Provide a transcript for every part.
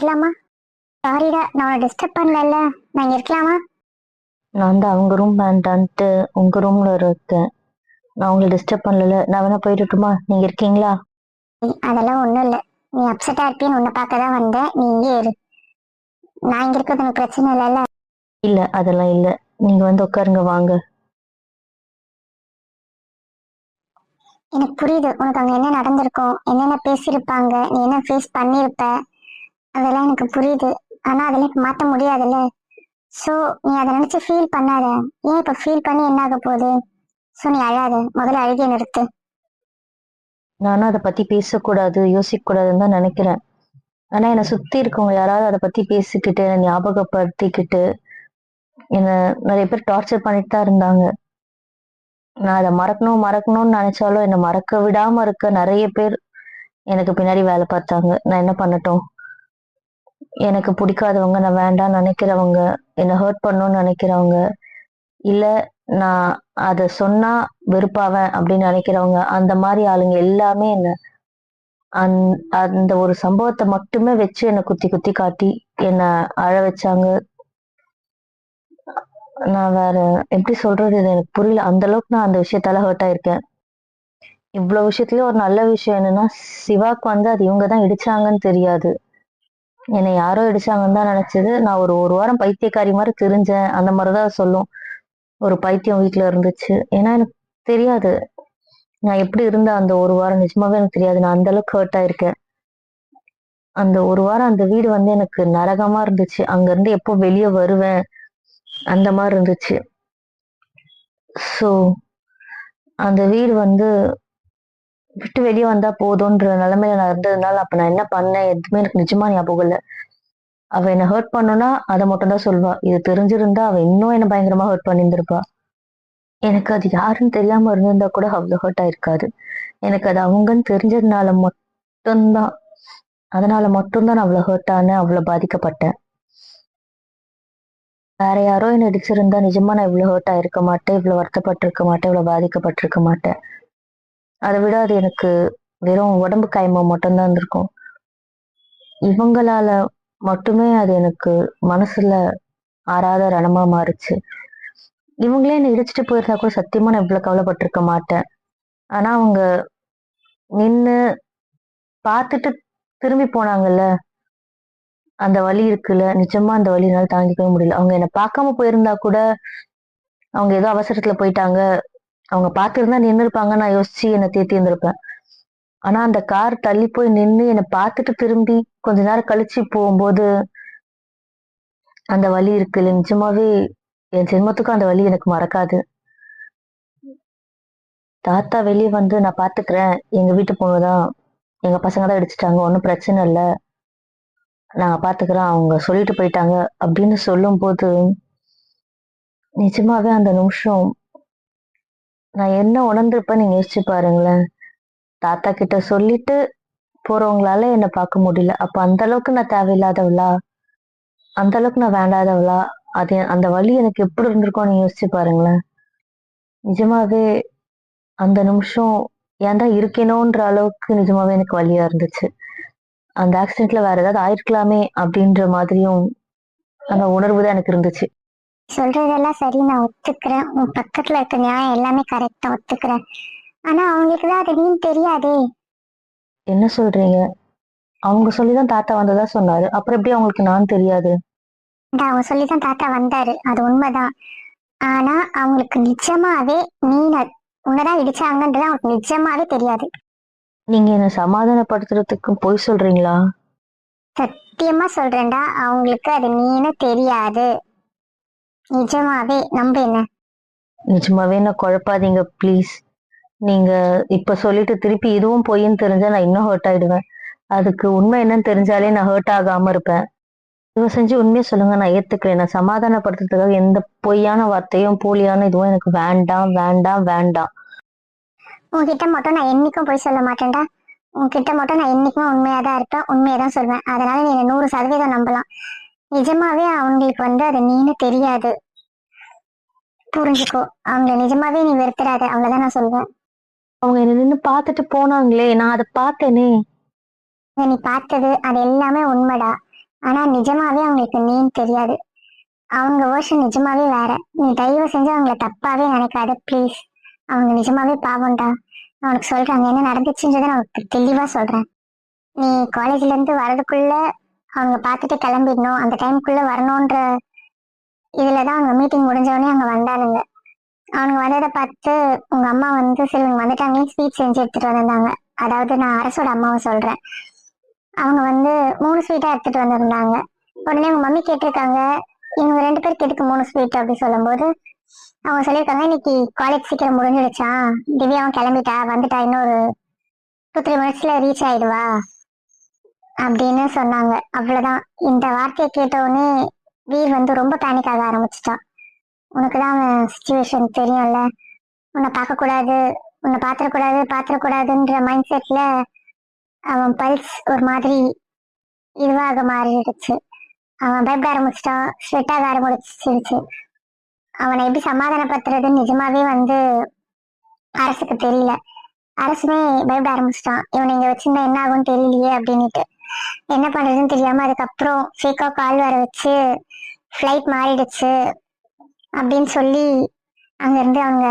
வரலாமா சாரிடா நான் டிஸ்டர்ப் பண்ணல நான் இங்க இருக்கலாமா? நான் வந்து அவங்க ரூம் வேண்டான்ட்டு உங்க ரூம்ல இருக்கேன். நான் உங்களை டிஸ்டர்ப் பண்ணல நான் வேணா போயிட்டுமா நீங்க இருக்கீங்களா? அதெல்லாம் ஒண்ணும் இல்ல. நீ அப்செட்டா இருப்பின்னு உன்னை பார்க்க தான் வந்தேன். நீ இங்கே இரு. நான் இங்க இருக்கிறது எனக்கு பிரச்சனை இல்லைல்ல. இல்ல அதெல்லாம் இல்ல. நீங்க வந்து உட்காருங்க வாங்க. எனக்கு புரியுது. உனக்கு அங்க என்ன நடந்திருக்கும்? என்னென்ன பேசியிருப்பாங்க? நீ என்ன ஃபேஸ் பண்ணியிருப்ப? அதெல்லாம் எனக்கு புரியுது. ஆனா அதெல்லாம் மாற்ற மாத்த முடியாதுல்ல. ஸோ நீ அதை நினைச்சு ஃபீல் பண்ணாத. ஏன் இப்போ ஃபீல் பண்ணி என்ன ஆக போகுது? ஸோ நீ அழாத. முதல்ல அழுகிய நிறுத்து. நானும் அதை பத்தி பேசக்கூடாது யோசிக்க கூடாதுன்னு தான் நினைக்கிறேன். ஆனா என்னை சுத்தி இருக்கவங்க யாராவது அதை பத்தி பேசிக்கிட்டு என்னை ஞாபகப்படுத்திக்கிட்டு என்னை நிறைய பேர் டார்ச்சர் பண்ணிட்டு தான் இருந்தாங்க. நான் அதை மறக்கணும் மறக்கணும்னு நினைச்சாலும் என்னை மறக்க விடாம இருக்க நிறைய பேர் எனக்கு பின்னாடி வேலை பார்த்தாங்க. நான் என்ன பண்ணட்டும்? எனக்கு பிடிக்காதவங்க நான் வேண்டாம்னு நினைக்கிறவங்க என்னை ஹர்ட் பண்ணணும்னு நினைக்கிறவங்க இல்லை நான் அதை சொன்னா வெறுப்பாவேன் அப்படின்னு நினைக்கிறவங்க அந்த மாதிரி ஆளுங்க எல்லாமே என்ன அந் அந்த ஒரு சம்பவத்தை மட்டுமே வச்சு என்னை குத்தி குத்தி காட்டி என்னை அழ வச்சாங்க. நான் வேற எப்படி சொல்றது இது எனக்கு புரியல. அந்த அளவுக்கு நான் அந்த விஷயத்தால ஹர்ட் ஆயிருக்கேன். இவ்வளவு விஷயத்துலயும் ஒரு நல்ல விஷயம் என்னன்னா சிவாக்கு வந்து அது இவங்க தான் இடிச்சாங்கன்னு தெரியாது. என்னை யாரோ இடிச்சாங்கன்னு தான் நினைச்சது. நான் ஒரு ஒரு வாரம் பைத்தியக்காரி மாதிரி தெரிஞ்சேன். அந்த மாதிரிதான் தான் சொல்லும். ஒரு பைத்தியம் வீட்டுல இருந்துச்சு. ஏன்னா எனக்கு தெரியாது. நான் எப்படி இருந்தேன்? அந்த ஒரு வாரம் நிஜமாவே எனக்கு தெரியாது. நான் அந்த அளவுக்கு ஹர்ட் ஆயிருக்கேன். அந்த ஒரு வாரம் அந்த வீடு வந்து எனக்கு நரகமா இருந்துச்சு. அங்க இருந்து எப்போ வெளியே வருவேன்? அந்த மாதிரி இருந்துச்சு. ஸோ அந்த வீடு வந்து விட்டு வெளியே வந்தா போதும்ன்ற நிலைமையில நான் இருந்ததுனால அப்ப நான் என்ன பண்ணேன்? எதுவுமே எனக்கு நிஜமா ஞாபகம் இல்லை. அவ என்ன ஹர்ட் பண்ணுனா அதை மட்டும் தான் சொல்வா இது தெரிஞ்சிருந்தா அவ இன்னும் என்ன பயங்கரமா ஹர்ட் பண்ணியிருந்திருப்பா. எனக்கு அது யாருன்னு தெரியாம இருந்திருந்தா கூட அவ்வளவு ஹர்ட் ஆயிருக்காது. எனக்கு அது அவங்கன்னு தெரிஞ்சதுனால மட்டும்தான். அதனால மட்டும்தான் நான் அவ்வளவு ஹர்ட் ஆனேன் அவ்வளவு பாதிக்கப்பட்டேன். வேற யாரோ என்ன அடிச்சிருந்தா நிஜமா நான் இவ்வளவு ஹர்ட் ஆயிருக்க மாட்டேன் இவ்வளவு வருத்தப்பட்டிருக்க மாட்டேன் இவ்வளவு பாதிக்கப்பட்டிருக்க மாட்டேன். அதை விட அது எனக்கு வெறும் உடம்பு காயமா மட்டும்தான் இருந்திருக்கும். இவங்களால மட்டுமே அது எனக்கு மனசுல ஆறாத ரணமா மாறுச்சு. இவங்களே என்னை இடிச்சிட்டு போயிருந்தா கூட சத்தியமா நான் இவ்வளவு கவலைப்பட்டிருக்க மாட்டேன். ஆனா அவங்க நின்னு பார்த்துட்டு திரும்பி போனாங்கல்ல. அந்த வழி இருக்குல்ல. நிஜமா அந்த வலி என்னால தாங்கிக்கவே முடியல. அவங்க என்னை பார்க்காம போயிருந்தா கூட அவங்க ஏதோ அவசரத்துல போயிட்டாங்க. அவங்க பார்த்துருந்தா நின்று இருப்பாங்க? நான் யோசிச்சு என்னை தேத்தி இருந்திருப்பேன். ஆனா அந்த கார் தள்ளி போய் நின்று என்னை பார்த்துட்டு திரும்பி கொஞ்ச நேரம் கழிச்சு போகும்போது அந்த வழி இருக்குல்ல நிஜமாவே என் ஜென்மத்துக்கும் அந்த வழி எனக்கு மறக்காது. தாத்தா வெளியே வந்து நான் பாத்துக்கிறேன். எங்க வீட்டு பொண்ணுதான் எங்க பசங்க தான் அடிச்சிட்டாங்க ஒன்றும் பிரச்சனை இல்லை. நாங்க பாத்துக்கிறோம் அவங்க சொல்லிட்டு போயிட்டாங்க. அப்படின்னு சொல்லும்போது நிஜமாவே அந்த நிமிஷம் நான் என்ன உணர்ந்திருப்பேன்னு நீங்க யோசிச்சு பாருங்களேன். தாத்தா கிட்ட சொல்லிட்டு போறவங்களால என்னை பார்க்க முடியல. அப்ப அந்த அளவுக்கு நான் தேவையில்லாதவளா? அந்த அளவுக்கு நான் வேண்டாதவளா? அது அந்த வலி எனக்கு எப்படி இருந்திருக்கும் நீங்க யோசிச்சு பாருங்களேன். நிஜமாவே அந்த நிமிஷம் ஏன்டா இருக்கேனோன்ற அளவுக்கு நிஜமாவே எனக்கு வழியா இருந்துச்சு. அந்த ஆக்சிடென்ட்ல வேற ஏதாவது ஆயிருக்கலாமே அப்படின்ற மாதிரியும் அந்த உணர்வு தான் எனக்கு இருந்துச்சு. சொல்றதெல்லாம் சரி நான் ஒத்துக்கிறேன். உன் பக்கத்துல இருக்க நியாயம் எல்லாமே கரெக்டா ஒத்துக்கிறேன். ஆனா அவங்களுக்கு தான் அது நீன்னு தெரியாதே. என்ன சொல்றீங்க? அவங்க சொல்லிதான் தாத்தா வந்ததா சொன்னாரு. அப்புறம் எப்படி அவங்களுக்கு நான் தெரியாது? இந்த அவங்க சொல்லிதான் தாத்தா வந்தாரு. அது உண்மைதான். ஆனா அவங்களுக்கு நிஜமாவே நீ ந- உன்னதான் இடிச்சாங்கன்றது அவங்களுக்கு நிஜமாவே தெரியாது. நீங்க என்ன சமாதானப்படுத்துறதுக்கு பொய் சொல்றீங்களா? சத்தியமா சொல்றேன்டா. அவங்களுக்கு அது நீன்னு தெரியாது. நிஜமாவே நம்ப என்ன? நிஜமாவே நான் குழப்பாதீங்க ப்ளீஸ் நீங்க இப்ப சொல்லிட்டு திருப்பி இதுவும் பொய்ன்னு தெரிஞ்சா நான் இன்னும் ஹர்ட் ஆயிடுவேன். அதுக்கு உண்மை என்னன்னு தெரிஞ்சாலே நான் ஹர்ட் ஆகாம இருப்பேன். இவ செஞ்சு உண்மையை சொல்லுங்க நான் ஏத்துக்கிறேன். நான் சமாதானப்படுத்துறதுக்காக எந்த பொய்யான வார்த்தையும் போலியான இதுவும் எனக்கு வேண்டாம் வேண்டாம் வேண்டாம். உன்கிட்ட மட்டும் நான் என்னைக்கும் போய் சொல்ல மாட்டேன்டா. உன்கிட்ட மட்டும் நான் என்னைக்குமே உண்மையா தான் இருப்பேன் உண்மையை தான் சொல்வேன். அதனால நீ என்னை நூறு சதவீதம் நம்பலாம். நிஜமாவே அவங்களுக்கு வந்து அது நீன்னு தெரியாது. புரிஞ்சுக்கோ. அவங்கள நிஜமாவே நீ வெறுத்துறாத. அவ்வளவுதான் நான் சொல்வேன். அவங்க என்ன நின்னு பார்த்துட்டு போனாங்களே நான் அதை பார்த்தேனே. நீ பார்த்தது அது எல்லாமே உண்மைடா. ஆனா நிஜமாவே அவங்களுக்கு நீன்னு தெரியாது. அவங்க வேர்ஷன் நிஜமாவே வேற. நீ தயவு செஞ்சு அவங்கள தப்பாவே நினைக்காத ப்ளீஸ் அவங்க நிஜமாவே பாவம்டா. நான் உனக்கு சொல்றேன் அங்க என்ன நடந்துச்சுன்றதை நான் தெளிவா சொல்றேன். நீ காலேஜ்ல இருந்து வரதுக்குள்ள அவங்க பார்த்துட்டு கிளம்பிடணும். அந்த டைமுக்குள்ள வரணுன்ற இதுலதான் அவங்க மீட்டிங் முடிஞ்சவொடனே அங்கே வந்தானுங்க. அவங்க வந்ததை பார்த்து உங்க அம்மா வந்து சரி இவங்க வந்துட்டாங்க ஸ்வீட் செஞ்சு எடுத்துட்டு வந்திருந்தாங்க. அதாவது நான் அரசோட அம்மாவை சொல்றேன். அவங்க வந்து மூணு ஸ்வீட்டா எடுத்துட்டு வந்திருந்தாங்க. உடனே உங்க மம்மி கேட்டிருக்காங்க இவங்க ரெண்டு பேருக்கு எதுக்கு மூணு ஸ்வீட் அப்படி சொல்லும்போது அவங்க சொல்லியிருக்காங்க இன்னைக்கு காலேஜ் சீக்கிரம் முடிஞ்சிடுச்சா திவ்யாவும் கிளம்பிட்டா வந்துட்டா இன்னொரு டூ த்ரீ மினிட்ஸ்ல ரீச் ஆயிடுவா. அப்படின்னு சொன்னாங்க. அவ்வளவுதான். இந்த வார்த்தையை கேட்ட உடனே வீர் வந்து ரொம்ப பேனிக் ஆக ஆரம்பிச்சிட்டான். உனக்கு தான் அவன் சுச்சுவேஷன் தெரியும்ல. உன்னை பார்க்கக்கூடாது உன்னை பார்த்துடக்கூடாது பார்த்துடக்கூடாதுன்ற மைண்ட் செட்டில் அவன் பல்ஸ் ஒரு மாதிரி இதுவாக மாறிடுச்சு. அவன் பயப்பட ஆரம்பிச்சிட்டான். ஸ்வெட் ஆக ஆரம்பிச்சிருச்சு. அவனை எப்படி சமாதானப்படுத்துறதுன்னு நிஜமாவே வந்து அரசுக்கு தெரியல. அரசுமே பயப்பட ஆரம்பிச்சிட்டான். இவனை இங்கே வச்சிருந்தா என்ன ஆகும்னு தெரியலையே அப்படின்னுட்டு. என்ன பண்றதுன்னு தெரியாம அதுக்கப்புறம் ஃபேக்கா கால் வர வச்சு ஃப்ளைட் மாறிடுச்சு அப்படின்னு சொல்லி அங்க இருந்து அவங்க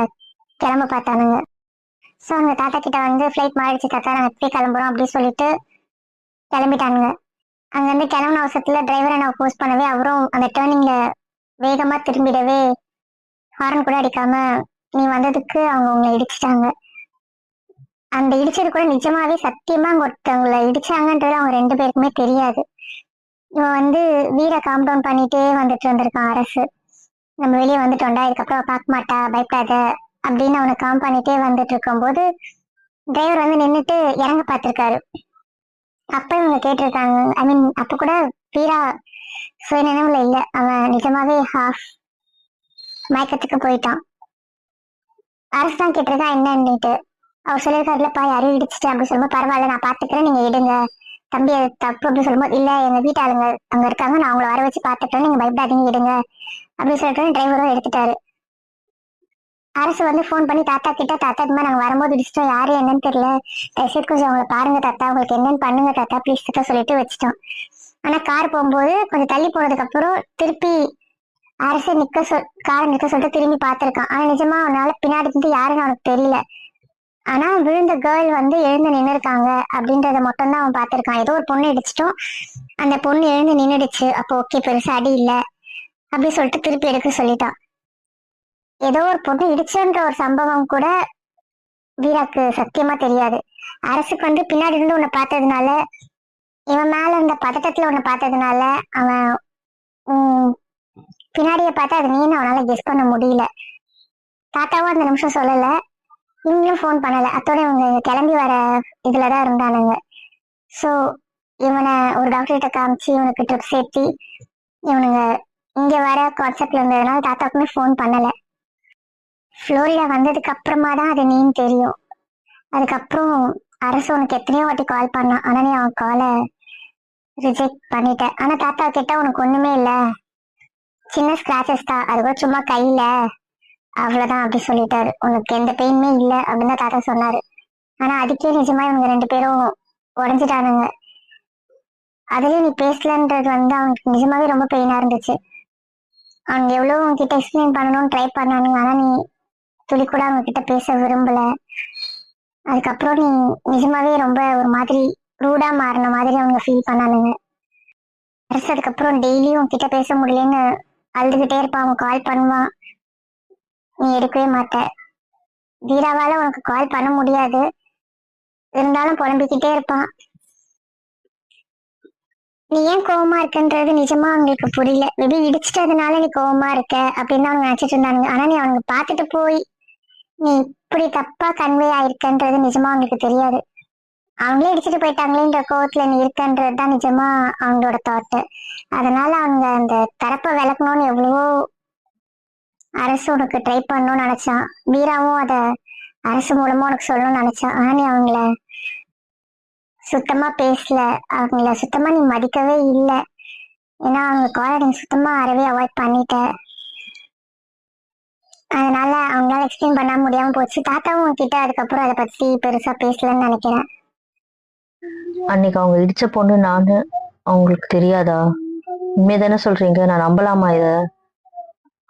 கிளம்ப பார்த்தானுங்க. ஸோ அவங்க தாத்தா கிட்ட வந்து ஃப்ளைட் மாறிடுச்சு தாத்தா நாங்கள் எப்படி கிளம்புறோம் அப்படின்னு சொல்லிட்டு கிளம்பிட்டானுங்க. அங்கேருந்து கிளம்பின அவசரத்துல டிரைவரை நான் போஸ்ட் பண்ணவே அவரும் அந்த டேர்னிங்கில் வேகமா திரும்பிடவே ஹாரன் கூட அடிக்காம நீ வந்ததுக்கு அவங்க உங்களை இடிச்சிட்டாங்க. அந்த இடிச்சது கூட நிஜமாவே சத்தியமா அங்க ஒருத்தவங்களை இடிச்சாங்கன்றது அவங்க ரெண்டு பேருக்குமே தெரியாது. இவன் வந்து வீர காம்பவுண்ட் பண்ணிட்டே வந்துட்டு இருந்திருக்கான் அரசு. நம்ம வெளியே வந்துட்டோம்டா இதுக்கப்புறம் பார்க்க மாட்டா பயப்படாத அப்படின்னு அவனை காம் பண்ணிட்டே வந்துட்டு இருக்கும்போது டிரைவர் வந்து நின்றுட்டு இறங்க பார்த்துருக்காரு. அப்ப இவங்க கேட்டிருக்காங்க ஐ மீன் அப்ப கூட வீரா சுயநினைவுல இல்ல. அவன் நிஜமாவே ஹாஃப் மயக்கத்துக்கு போயிட்டான். அரசு தான் கேட்டிருக்கா என்னன்னுட்டு. அவர் சொல்லியிருக்காருலப்பா யாரையும் இடிச்சிட்டு அப்படி சொல்லும்போது பரவாயில்ல நான் பாத்துக்கிறேன் நீங்க இடுங்க. தம்பி அது தப்பு அப்படி சொல்லும்போது இல்ல எங்க வீட்டு ஆளுங்க அங்க இருக்காங்க நான் அவங்கள வர வச்சு பாத்துக்கிறேன் நீங்க பயப்படாதீங்க இடுங்க. அப்படின்னு சொல்லிட்டு டிரைவரும் எடுத்துட்டாரு. அரசு வந்து ஃபோன் பண்ணி தாத்தா கிட்ட தாத்தா இந்த நாங்கள் வரும்போது இடிச்சிட்டோம் யாரு என்னன்னு தெரியல. தயவுசெய்து கொஞ்சம் அவங்கள பாருங்க தாத்தா உங்களுக்கு என்னன்னு பண்ணுங்க தாத்தா ப்ளீஸ் தாத்தா சொல்லிட்டு வச்சிட்டோம். ஆனா கார் போகும்போது கொஞ்சம் தள்ளி போனதுக்கு அப்புறம் திருப்பி அரசு நிக்க சொல் காரை நிக்க சொல்லிட்டு திரும்பி பார்த்துருக்கான் ஆனா நிஜமா அவனால பின்னாடி இருந்து யாருன்னு அவனுக்கு தெரியல. ஆனா விழுந்த கேர்ள் வந்து எழுந்து நின்று இருக்காங்க அப்படின்றத மட்டும் தான் அவன் பார்த்திருக்கான். ஏதோ ஒரு பொண்ணு இடிச்சிட்டோம். அந்த பொண்ணு எழுந்து நின்னுடுச்சு. அப்போ ஓகே பெருசா அடி இல்ல. அப்படி சொல்லிட்டு திருப்பி எடுக்க சொல்லிட்டான். ஏதோ ஒரு பொண்ணு இடிச்சுன்ற ஒரு சம்பவம் கூட வீராக்கு சத்தியமா தெரியாது. அரசுக்கு வந்து பின்னாடி இருந்து உன்னை பார்த்ததுனால இவன் மேல இந்த பதட்டத்துல உன்னை பார்த்ததுனால அவன் பின்னாடியை பின்னாடியே பார்த்தா அது நீன்னு அவனால கெஸ் பண்ண முடியல. தாத்தாவும் அந்த நிமிஷம் சொல்லலை. இவங்களும் ஃபோன் பண்ணல. அத்தோட இவங்க கிளம்பி வர இதுலதான் இருந்தானுங்க. ஸோ இவனை ஒரு டாக்டர்கிட்ட காமிச்சு இவனுக்கு ட்ரிப் சேர்த்தி இவனுங்க இங்க வர கான்செப்ட்ல இருந்ததுனால தாத்தாக்குமே ஃபோன் பண்ணல. ஃப்ளோரிடா வந்ததுக்கு அப்புறமா தான் அது நீன்னு தெரியும். அதுக்கப்புறம் அரசு உனக்கு எத்தனையோ வாட்டி கால் பண்ணான் ஆனா நீ அவன் காலை ரிஜெக்ட் பண்ணிட்ட. ஆனா தாத்தா கிட்ட உனக்கு ஒண்ணுமே இல்ல. சின்ன ஸ்கிராச்சஸ் தான். அது கூட சும்மா கையில. அவ்வளவுதான் அப்படி சொல்லிட்டாரு. உனக்கு எந்த பெயினுமே இல்லை அப்படின்னு தான் தாத்தா சொன்னாரு. ஆனா அதுக்கே நிஜமா இவங்க ரெண்டு பேரும் உடஞ்சிட்டானுங்க. அதுலயும் நீ பேசலன்றது வந்து அவனுக்கு நிஜமாவே ரொம்ப பெயினா இருந்துச்சு. அவங்க எவ்வளவு உங்ககிட்ட எக்ஸ்பிளைன் பண்ணணும்னு ட்ரை பண்ணானுங்க. ஆனா நீ துளி கூட அவங்க கிட்ட பேச விரும்பல. அதுக்கப்புறம் நீ நிஜமாவே ரொம்ப ஒரு மாதிரி ரூடா மாறின மாதிரி அவங்க ஃபீல் பண்ணானுங்க. அரசு அதுக்கப்புறம் டெய்லியும் உங்ககிட்ட பேச முடியலன்னு அழுதுகிட்டே இருப்பான். அவன் கால் பண்ணுவான். நீ எடுக்கவே மாட்ட. வீராவால உனக்கு கால் பண்ண முடியாது. இருந்தாலும் புலம்பிக்கிட்டே இருப்பான். நீ ஏன் கோவமா இருக்குன்றது நிஜமா அவங்களுக்கு புரியல. மேபி இடிச்சிட்டதுனால நீ கோவமா இருக்க அப்படின்னு தான் அவங்க நினைச்சிட்டு இருந்தானுங்க. ஆனா நீ அவங்க பார்த்துட்டு போய் நீ இப்படி தப்பா கன்வே ஆயிருக்கன்றது நிஜமா அவங்களுக்கு தெரியாது. அவங்களே இடிச்சிட்டு போயிட்டாங்களேன்ற கோவத்துல நீ இருக்கன்றது தான் நிஜமா அவங்களோட தாட்டு அதனால அவங்க அந்த தரப்பை விளக்கணும்னு எவ்வளவோ அரசு உனக்கு ட்ரை பண்ணணும்னு நினைச்சான். வீராவும் அதை அரசு மூலமா உனக்கு சொல்லணும்னு நினைச்சான். ஆனா நீ அவங்கள சுத்தமா பேசல. அவங்கள சுத்தமா நீ மதிக்கவே இல்லை. ஏன்னா அவங்க காலை நீ சுத்தமா அறவே அவாய்ட் பண்ணிட்ட. அதனால அவங்களால எக்ஸ்பிளைன் பண்ண முடியாம போச்சு. தாத்தாவும் உங்ககிட்ட அதுக்கப்புறம் அதை பத்தி பெருசா பேசலன்னு நினைக்கிறேன். அன்னைக்கு அவங்க இடிச்ச பொண்ணு நானு. அவங்களுக்கு தெரியாதா? உண்மையதானே சொல்றீங்க? நான் நம்பலாமா இதை?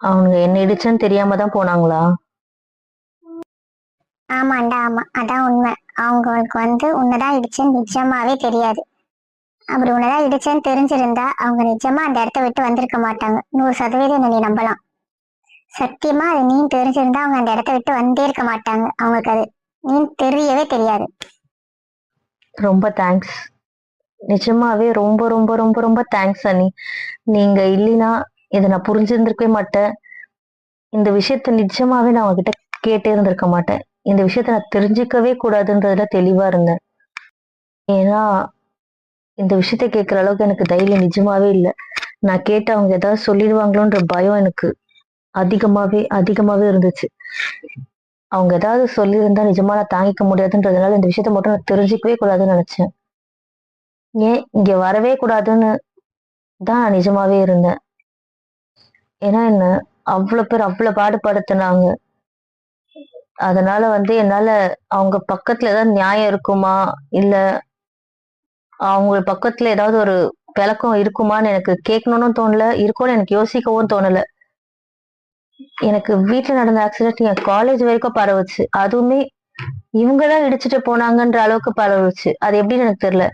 அவங்க என்ன இடிச்சேன்னு தெரியாம தான் போனாங்களா? ஆமாண்டா ஆமா. அதான் உண்மை. அவங்களுக்கு வந்து உன்னதான் இடிச்சேன்னு நிஜமாவே தெரியாது. அப்படி உன்னதான் இடிச்சேன்னு தெரிஞ்சிருந்தா அவங்க நிஜமா அந்த இடத்த விட்டு வந்திருக்க மாட்டாங்க. நூறு சதவீதம் நீ நம்பலாம். சத்தியமா அது நீ தெரிஞ்சிருந்தா அவங்க அந்த இடத்த விட்டு வந்தே இருக்க மாட்டாங்க. அவங்களுக்கு அது நீ தெரியவே தெரியாது. ரொம்ப தேங்க்ஸ் நிஜமாவே ரொம்ப ரொம்ப ரொம்ப ரொம்ப தேங்க்ஸ் அண்ணி. நீங்க இல்லைன்னா இதை நான் புரிஞ்சிருந்திருக்கவே மாட்டேன். இந்த விஷயத்த நிஜமாவே நான் உங்ககிட்ட கேட்டே இருந்திருக்க மாட்டேன். இந்த விஷயத்த நான் தெரிஞ்சுக்கவே கூடாதுன்றதுல தெளிவா இருந்தேன். ஏன்னா இந்த விஷயத்த கேட்குற அளவுக்கு எனக்கு தைரியம் நிஜமாவே இல்லை. நான் கேட்டு அவங்க ஏதாவது சொல்லிடுவாங்களோன்ற பயம் எனக்கு அதிகமாவே அதிகமாவே இருந்துச்சு. அவங்க ஏதாவது சொல்லியிருந்தா நிஜமா நான் தாங்கிக்க முடியாதுன்றதுனால இந்த விஷயத்த மட்டும் நான் தெரிஞ்சுக்கவே கூடாதுன்னு நினைச்சேன். ஏன் இங்க வரவே கூடாதுன்னு தான் நான் நிஜமாவே இருந்தேன். ஏன்னா என்ன? அவ்வளோ பேர் அவ்வளோ பாடுபடுத்தினாங்க. அதனால வந்து என்னால அவங்க பக்கத்துல ஏதாவது நியாயம் இருக்குமா? இல்ல அவங்க பக்கத்துல ஏதாவது ஒரு விளக்கம் இருக்குமான்னு எனக்கு கேட்கணும்னு தோணல. இருக்கும்னு எனக்கு யோசிக்கவும் தோணல. எனக்கு வீட்டுல நடந்த ஆக்சிடென்ட் என் காலேஜ் வரைக்கும் பரவுச்சு. அதுவுமே இவங்க தான் இடிச்சுட்டு போனாங்கன்ற அளவுக்கு பரவுச்சு. அது எப்படின்னு எனக்கு தெரியல.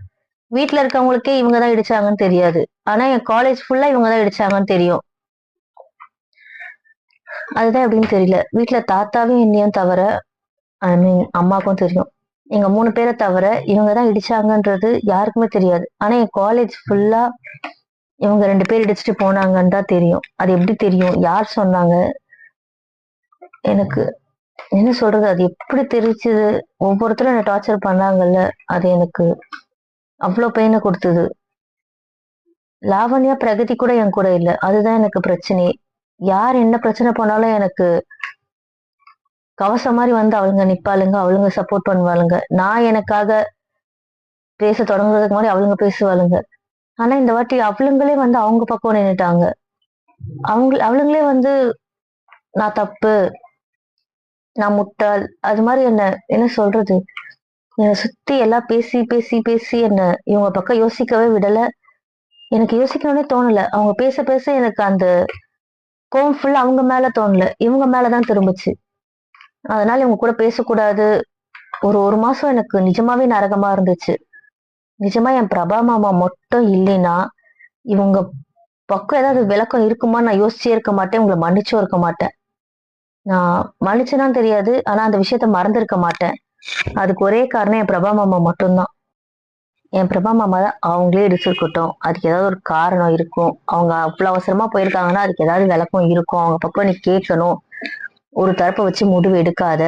வீட்டுல இருக்கவங்களுக்கே இவங்க தான் இடிச்சாங்கன்னு தெரியாது. ஆனா என் காலேஜ் ஃபுல்லா இவங்க தான் இடிச்சாங்கன்னு தெரியும். அதுதான் எப்படின்னு தெரியல. வீட்டுல தாத்தாவும் என்னையும் தவிர ஐ மீன் அம்மாக்கும் தெரியும். எங்க மூணு பேரை தவிர இவங்க தான் இடிச்சாங்கன்றது யாருக்குமே தெரியாது. ஆனா என் காலேஜ் ஃபுல்லா இவங்க ரெண்டு பேர் இடிச்சிட்டு போனாங்கன்னு தான் தெரியும். அது எப்படி தெரியும்? யார் சொன்னாங்க? எனக்கு என்ன சொல்றது? அது எப்படி தெரிச்சது ஒவ்வொருத்தரும் என்ன டார்ச்சர் பண்ணாங்கல்ல. அது எனக்கு அவ்வளோ பெயினை கொடுத்தது. லாவண்யா பிரகதி கூட என் கூட இல்லை. அதுதான் எனக்கு பிரச்சனையே. யார் என்ன பிரச்சனை பண்ணாலும் எனக்கு கவசம் மாதிரி வந்து அவளுங்க நிப்பாளுங்க அவளுங்க சப்போர்ட் பண்ணுவாளுங்க. நான் எனக்காக பேச தொடங்குறதுக்கு முன்னாடி அவளுங்க பேசுவாளுங்க. ஆனா இந்த வாட்டி அவளுங்களே வந்து அவங்க பக்கம் நின்றுட்டாங்க அவங்க அவளுங்களே வந்து நான் தப்பு நான் முட்டாள் அது மாதிரி என்ன என்ன சொல்றது? என்னை சுத்தி எல்லாம் பேசி பேசி பேசி என்ன இவங்க பக்கம் யோசிக்கவே விடல. எனக்கு யோசிக்கணும்னே தோணல. அவங்க பேச பேச எனக்கு அந்த கோவம் ஃபுல்லா அவங்க மேல தோணல. இவங்க மேலதான் திரும்புச்சு. அதனால இவங்க கூட பேசக்கூடாது. ஒரு ஒரு மாசம் எனக்கு நிஜமாவே நரகமா இருந்துச்சு. நிஜமா என் பிரபா மாமா மட்டும் இல்லைன்னா இவங்க பக்கம் ஏதாவது விளக்கம் இருக்குமா நான் யோசிச்சே இருக்க மாட்டேன். உங்களை மன்னிச்சும் இருக்க மாட்டேன். நான் மன்னிச்சேனா தெரியாது. ஆனா அந்த விஷயத்த மறந்திருக்க மாட்டேன். அதுக்கு ஒரே காரணம் என் பிரபா மாமா மட்டும்தான். என் பிரபா மாமா தான் அவங்களே இடிச்சிருக்கட்டும் அதுக்கு ஏதாவது ஒரு காரணம் இருக்கும். அவங்க அவ்வளோ அவசரமா போயிருக்காங்கன்னா அதுக்கு ஏதாவது விளக்கம் இருக்கும். அவங்க பக்கம் நீ கேட்கணும். ஒரு தரப்பை வச்சு முடிவு எடுக்காத.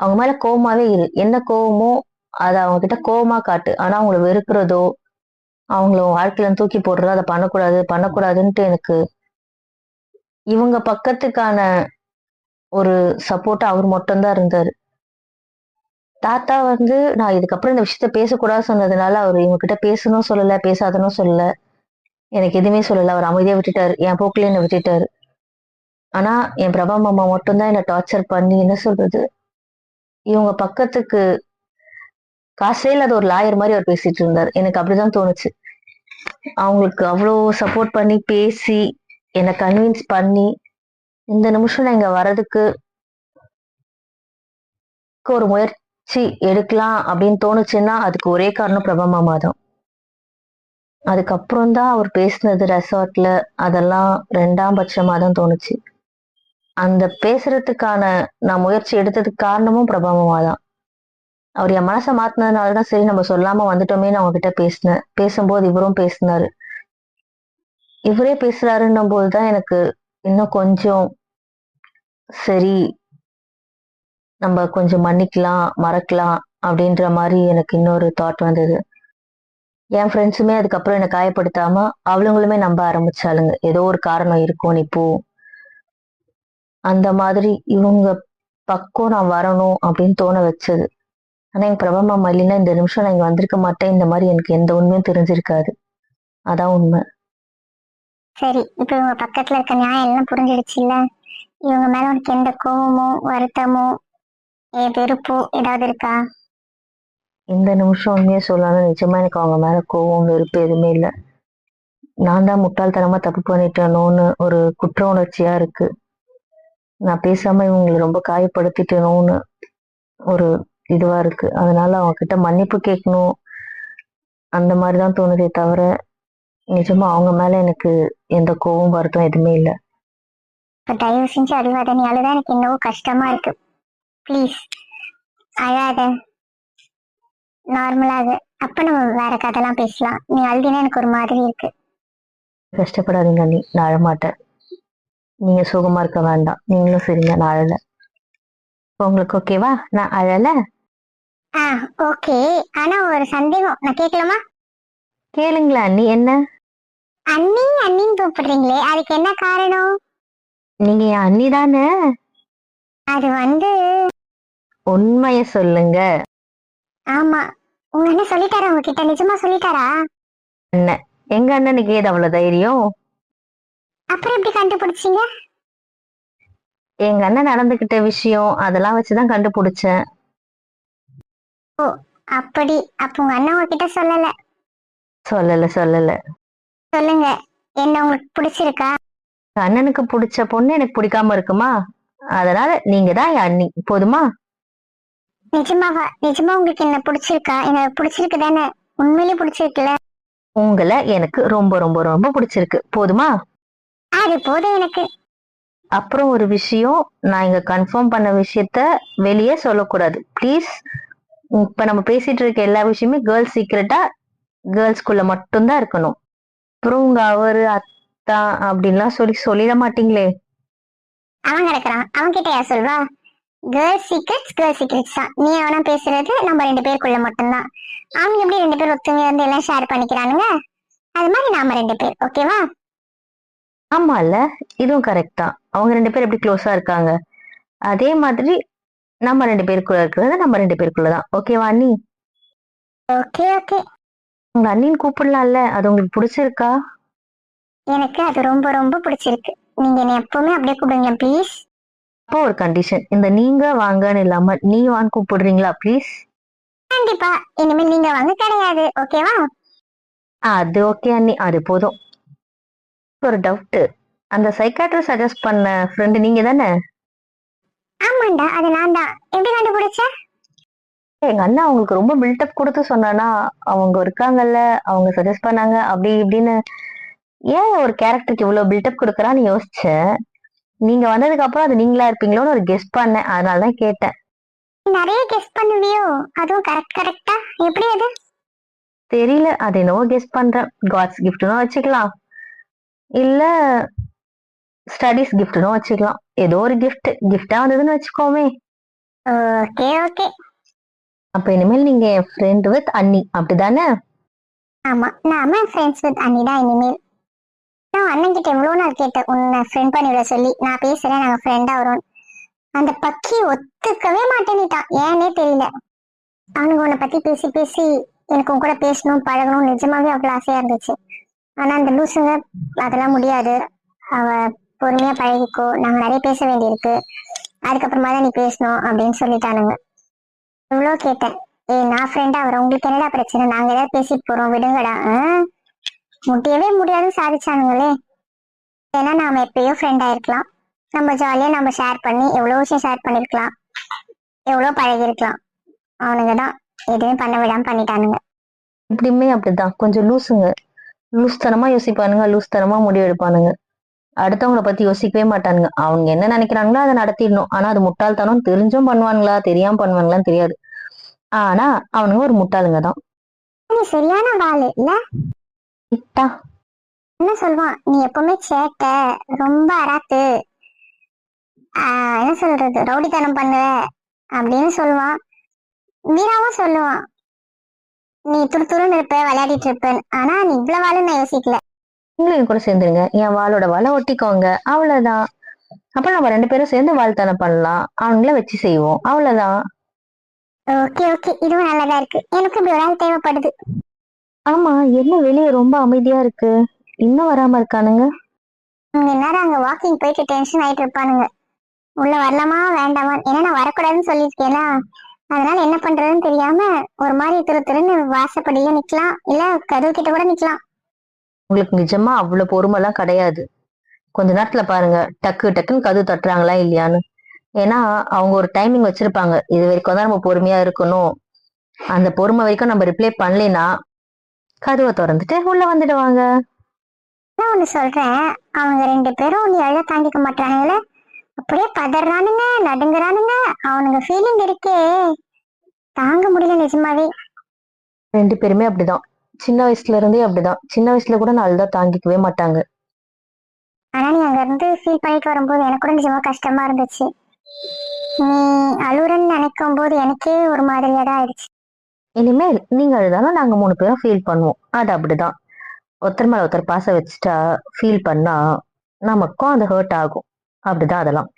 அவங்க மேல கோவமாவே இரு. என்ன கோவமோ அதை அவங்க கிட்ட கோவமா காட்டு. ஆனா அவங்கள வெறுக்கிறதோ அவங்கள வாழ்க்கையில இருந்து தூக்கி போடுறதோ அதை பண்ணக்கூடாது பண்ணக்கூடாதுன்ட்டு எனக்கு இவங்க பக்கத்துக்கான ஒரு சப்போர்ட்டா அவர் மட்டும்தான் இருந்தாரு. தாத்தா வந்து நான் இதுக்கப்புறம் இந்த விஷயத்த பேசக்கூடாது சொன்னதுனால அவர் இவங்ககிட்ட பேசணும் சொல்லல பேசாதனும் சொல்லல. எனக்கு எதுவுமே சொல்லல. அவர் அமைதியா விட்டுட்டாரு. என் போக்குல என்ன விட்டுட்டாரு. ஆனா என் பிரபா மாமா மட்டும்தான் என்ன டார்ச்சர் பண்ணி என்ன சொல்றது? இவங்க பக்கத்துக்கு காசே இல்லாத ஒரு லாயர் மாதிரி அவர் பேசிட்டு இருந்தார். எனக்கு அப்படிதான் தோணுச்சு. அவங்களுக்கு அவ்வளோ சப்போர்ட் பண்ணி பேசி என்னை கன்வின்ஸ் பண்ணி இந்த நிமிஷம் நான் இங்க வர்றதுக்கு ஒரு சி எடுக்கலாம் அப்படின்னு தோணுச்சுன்னா அதுக்கு ஒரே காரணம் பிரபா தான். அதுக்கப்புறம் தான் அவர் பேசினது ரெசார்ட்ல அதெல்லாம் ரெண்டாம் பட்சமா தான் தோணுச்சு. அந்த பேசுறதுக்கான நான் முயற்சி எடுத்ததுக்கு காரணமும் பிரபா தான். அவர் என் மனசை மாத்தினதுனால தான் சரி நம்ம சொல்லாம வந்துட்டோமே நான் அவங்ககிட்ட பேசினேன். பேசும்போது இவரும் பேசினாரு. இவரே பேசுறாருன்னும் போதுதான் எனக்கு இன்னும் கொஞ்சம் சரி நம்ம கொஞ்சம் மன்னிக்கலாம் மறக்கலாம் அப்படின்ற மாதிரி எனக்கு இன்னொரு தாட் வந்தது. என் ஃப்ரெண்ட்ஸுமே அதுக்கப்புறம் என்னை காயப்படுத்தாம அவளுங்களுமே நம்ப ஆரம்பிச்சாளுங்க. ஏதோ ஒரு காரணம் இருக்கும் நீ போ. அந்த மாதிரி இவங்க பக்கம் நான் வரணும் அப்படின்னு தோண வச்சது. ஆனா என் பிரபா மாமா இல்லைன்னா இந்த நிமிஷம் நான் இங்க வந்திருக்க மாட்டேன். இந்த மாதிரி எனக்கு எந்த உண்மையும் தெரிஞ்சிருக்காது. அதான் உண்மை. சரி இப்போ இவங்க பக்கத்துல இருக்க நியாயம் எல்லாம் புரிஞ்சிடுச்சுல்ல? இவங்க மேல உனக்கு எந்த கோவமோ வருத்தமோ ஏ வெறுப்போ ஏதாவது இருக்கா? இந்த நிமிஷம் உண்மையை சொல்லணும் நிஜமா எனக்கு அவங்க மேல கோவம் வெறுப்பு எதுவுமே இல்லை. நான் தான் முட்டாள்தனமா தப்பு பண்ணிட்டேனோன்னு ஒரு குற்ற உணர்ச்சியா இருக்கு. நான் பேசாம இவங்களை ரொம்ப காயப்படுத்திட்டேனோன்னு ஒரு இதுவா இருக்கு. அதனால அவங்க கிட்ட மன்னிப்பு கேட்கணும். அந்த மாதிரி தான் தோணுதே தவிர நிஜமா அவங்க மேல எனக்கு எந்த கோவம் வருத்தம் எதுவுமே இல்லை. தயவு செஞ்சு நீ அழுதா எனக்கு இன்னும் கஷ்டமா இருக்கு. ப்ளீஸ் அழாத. நார்மலாக அப்ப நம்ம வேற கதைலாம் பேசலாம். நீ அழுதினா எனக்கு ஒரு மாதிரி இருக்கு. கஷ்டப்படாதீங்க அண்ணி. நான் அழமாட்டேன். நீங்க சுகமா இருக்க வேண்டாம். நீங்களும் சரிங்க. நான் அழல. உங்களுக்கு ஓகேவா நான் அழல? ஆ ஓகே ஆனா ஒரு சந்தேகம். நான் கேட்கலாமா? கேளுங்களா அண்ணி. என்ன? அண்ணி அண்ணின்னு கூப்பிடுறீங்களே. அதுக்கு என்ன காரணம்? நீங்க என் அண்ணி தானே? அது வந்து உண்மைய சொல்லுங்க. ஆமா. உங்க அண்ணன் சொல்லிட்டாரா உங்ககிட்ட? நிஜமா சொல்லிட்டாரா? எங்க அண்ணனுக்கு ஏது அவ்வளவு தைரியம்? அப்புறம் எப்படி கண்டுபிடிச்சீங்க? எங்க அண்ணன் நடந்துகிட்ட விஷயம் அதெல்லாம் வச்சுதான் கண்டுபிடிச்சேன். அப்படி. அப்ப உங்க அண்ணன் உங்ககிட்ட சொல்லல. சொல்லல சொல்லல. சொல்லுங்க. என்ன உங்களுக்கு பிடிச்சிருக்கா? அண்ணனுக்கு பிடிச்ச பொண்ணு எனக்கு பிடிக்காம இருக்குமா? அதனால நீங்க தான் என் அண்ணி. போதுமா? நிஜமாவா நிஜமா உங்களுக்கு என்ன பிடிச்சிருக்கா? எனக்கு பிடிச்சிருக்கு தானே உண்மையிலேயே பிடிச்சிருக்குல்ல? உங்களை எனக்கு ரொம்ப ரொம்ப ரொம்ப பிடிச்சிருக்கு. போதுமா? அது போதும் எனக்கு. அப்புறம் ஒரு விஷயம் நான் இங்க கன்ஃபார்ம் பண்ண விஷயத்த வெளியே சொல்லக்கூடாது. ப்ளீஸ் இப்ப நம்ம பேசிட்டு இருக்க எல்லா விஷயமே கேர்ள்ஸ் சீக்கிரட்டா கேர்ள்ஸ்குள்ள மட்டும்தான் இருக்கணும். அப்புறம் உங்க அவரு அத்தா அப்படின்லாம் சொல்லி சொல்லிட மாட்டீங்களே? அவன் கிடக்குறான். அவன் கிட்ட யார் சொல்வா? கேர்ள்ஸ் சீக்ரெட்ஸ் கேர்ள்ஸ் சீக்ரெட்ஸ் தான் நீ அவனா பேசுறது? நம்ம ரெண்டு பேருக்குள்ள மட்டும்தான். அவங்க எப்படி ரெண்டு பேர் ஒத்துமையா இருந்து எல்லாம் ஷேர் பண்ணிக்கிறானுங்க? அது மாதிரி நாம ரெண்டு பேர் ஓகேவா ஆமா இல்ல இதுவும் கரெக்ட் தான். அவங்க ரெண்டு பேர் எப்படி க்ளோஸா இருக்காங்க? அதே மாதிரி நம்ம ரெண்டு பேருக்குள்ள இருக்கிறது நம்ம ரெண்டு பேருக்குள்ளதான். ஓகேவா அண்ணி? ஓகே ஓகே உங்க அண்ணின்னு கூப்பிடலாம்ல. அது உங்களுக்கு பிடிச்சிருக்கா? எனக்கு அது ரொம்ப ரொம்ப பிடிச்சிருக்கு. நீங்க என்ன எப்பவுமே அப்படியே கூப்பிடுங்க ப்ளீஸ் அப்போ ஒரு கண்டிஷன் இந்த நீங்க வாங்கன்னு இல்லாம நீ வான்னு கூப்பிடுறீங்களா ப்ளீஸ் கண்டிப்பா. இனிமேல் நீங்க வாங்க கிடையாது. ஓகேவா அது ஓகே அண்ணி. அது போதும். ஒரு டவுட் அந்த சைக்காட்ரிஸ்ட் சஜஸ்ட் பண்ண ஃப்ரெண்டு நீங்க தானே? ஆமாண்டா. அது நான் தான். எப்படி கண்டுபிடிச்ச? எங்க அண்ணா அவங்களுக்கு ரொம்ப பில்டப் கொடுத்து சொன்னானா அவங்க இருக்காங்கல்ல அவங்க சஜஸ்ட் பண்ணாங்க அப்படி இப்படின்னு. ஏன் ஒரு கேரக்டருக்கு இவ்வளவு பில்டப் கொடுக்குறான்னு யோசிச்சேன். நீங்க வந்ததுக்கு அப்புறம் அது நீங்களா இருப்பீங்களோன்னு ஒரு கெஸ்ட் பண்ணேன். அதனால தான் கேட்டேன் நிறைய கெஸ் பண்ணுவியோ? அதுவும் கரெக்ட் கரெக்டா எப்படி அது? தெரியல. அது என்னவோ கெஸ் பண்றேன். காட்ஸ் கிஃப்ட்னும் வச்சுக்கலாம். இல்ல ஸ்டடீஸ் கிஃப்ட்னும் வச்சுக்கலாம். ஏதோ ஒரு கிஃப்ட் கிஃப்டா வந்ததுன்னு வச்சுக்கோமே. ஓகே ஓகே அப்ப இனிமேல் நீங்க ஃப்ரெண்ட் வித் அண்ணி. அப்படிதானே ஆமா. நாம ஃப்ரெண்ட்ஸ் வித் அண்ணிதான் இனிமேல். நான் அண்ணன் கிட்ட எவ்வளவு நாள் கேட்டேன். உன்னை ஃப்ரெண்ட் பண்ணி விட சொல்லி. நான் பேசுறேன் நாங்க ஃப்ரெண்டா வரும் அந்த பக்கி ஒத்துக்கவே மாட்டேனிட்டான் ஏன்னே தெரியல. அவனுக்கு உன்னை பத்தி பேசி பேசி எனக்கு உன் கூட பேசணும் பழகணும் நிஜமாவே அவ்வளோ ஆசையா இருந்துச்சு. ஆனா அந்த லூசுங்க அதெல்லாம் முடியாது. அவ பொறுமையா பழகிக்கோ. நாங்க நிறைய பேச வேண்டியிருக்கு. அதுக்கப்புறமா தான் நீ பேசணும் அப்படின்னு சொல்லிட்டானுங்க. எவ்வளோ கேட்டேன். ஏ நான் ஃப்ரெண்டா வரேன் உங்களுக்கு என்னடா பிரச்சனை? நாங்க ஏதாவது பேசிட்டு போறோம். விடுங்கடா. ஆ? முடியவே முடியாதுன்னு சாதிச்சானுங்களே. ஏன்னா நாம எப்பயோ ஃப்ரெண்டா இருக்கலாம் நம்ம ஜாலியா நம்ம ஷேர் பண்ணி எவ்வளோ விஷயம் ஷேர் பண்ணிருக்கலாம். எவ்வளோ பழகிருக்கலாம். அவனுங்க தான் எதுவுமே பண்ண விடாம பண்ணிட்டானுங்க. இப்படியுமே அப்படிதான். கொஞ்சம் லூசுங்க. லூஸ்தனமா யோசிப்பானுங்க. லூஸ்தனமா முடிவு எடுப்பானுங்க. அடுத்தவங்கள பத்தி யோசிக்கவே மாட்டானுங்க. அவங்க என்ன நினைக்கிறாங்களோ அதை நடத்திடணும். ஆனா அது முட்டாள்தனம் தெரிஞ்சும் பண்ணுவானுங்களா? தெரியாம பண்ணுவாங்களான்னு தெரியாது. ஆனா அவனுங்க ஒரு முட்டாளுங்க தான் சரியான வாளு இல்ல? இட்டா. என்ன சொல்லுவான் நீ எப்பவுமே சேட்டை ரொம்ப அராத்து. என்ன சொல்றது? ரவுடித்தனம் பண்ணுவ அப்படின்னு சொல்லுவான் வீராவும் சொல்லுவான் நீ துரு துருன்னு இருப்ப விளையாடிட்டு இருப்பேன் ஆனா நீ இவ்வளவு வாழும் நான் யோசிக்கல. நீங்களும் கூட சேர்ந்துருங்க. என் வாளோட வாழை ஒட்டிக்கோங்க. அவ்வளவுதான். அப்புறம் நம்ம ரெண்டு பேரும் சேர்ந்து வாழ்த்தனை பண்ணலாம். அவங்கள வச்சு செய்வோம். அவ்வளவுதான். Okay okay. இதுவும் நல்லதா இருக்கு. எனக்கு இப்படி ஒரு ஆள் தேவைப்படுது. ஆமா என்ன வெளியே ரொம்ப அமைதியா இருக்கு? இன்னும் வராம இருக்கானுங்க. இங்க நேரம் அங்க வாக்கிங் போயிட்டு டென்ஷன் ஆயிட்டு இருப்பானுங்க. உள்ள வரலாமா? வேண்டாமா? ஏன்னா நான் வரக்கூடாதுன்னு சொல்லியிருக்கேனா? அதனால என்ன பண்றதுன்னு தெரியாம ஒரு மாதிரி திரு திருன்னு வாசப்படியே நிக்கலாம். இல்ல கதவு கிட்ட கூட நிக்கலாம். உங்களுக்கு நிஜமா அவ்வளவு பொறுமைலாம் கிடையாது. கொஞ்ச நேரத்துல பாருங்க. டக்கு டக்குன்னு கதவு தட்டுறாங்களா இல்லையான்னு. ஏன்னா அவங்க ஒரு டைமிங் வச்சிருப்பாங்க. இது வரைக்கும் தான் நம்ம பொறுமையா இருக்கணும். அந்த பொறுமை வரைக்கும் நம்ம ரிப்ளை பண்ணலைன்னா கதவை திறந்துட்டு உள்ள வந்துடுவாங்க. நான் ஒண்ணு சொல்றேன். அவங்க ரெண்டு பேரும் நீ அழ தாங்கிக்க மாட்டானுங்களே. அப்படியே பதறானுங்க நடுங்குறானுங்க. அவனுங்க ஃபீலிங் இருக்கே. தாங்க முடியல நிஜமாவே. ரெண்டு பேருமே அப்படிதான். சின்ன வயசுல இருந்தே அப்படிதான். சின்ன வயசுல கூட நான் அழுதா தாங்கிக்கவே மாட்டாங்க. ஆனா நீ அங்க இருந்து ஃபீல் பண்ணிட்டு வரும்போது எனக்கு கூட நிஜமா கஷ்டமா இருந்துச்சு. நீ அழுறன்னு நினைக்கும் போது எனக்கே ஒரு மாதிரியா தான் ஆயிடுச்சு. இனிமேல் நீங்க அழுதாலும் நாங்க மூணு பேரும் ஃபீல் பண்ணுவோம். அது அப்படிதான். ஒருத்தர் மேல ஒருத்தர் பாச வச்சுட்டா ஃபீல் பண்ணா நமக்கும் அது ஹர்ட் ஆகும். அப்படிதான் அதெல்லாம்.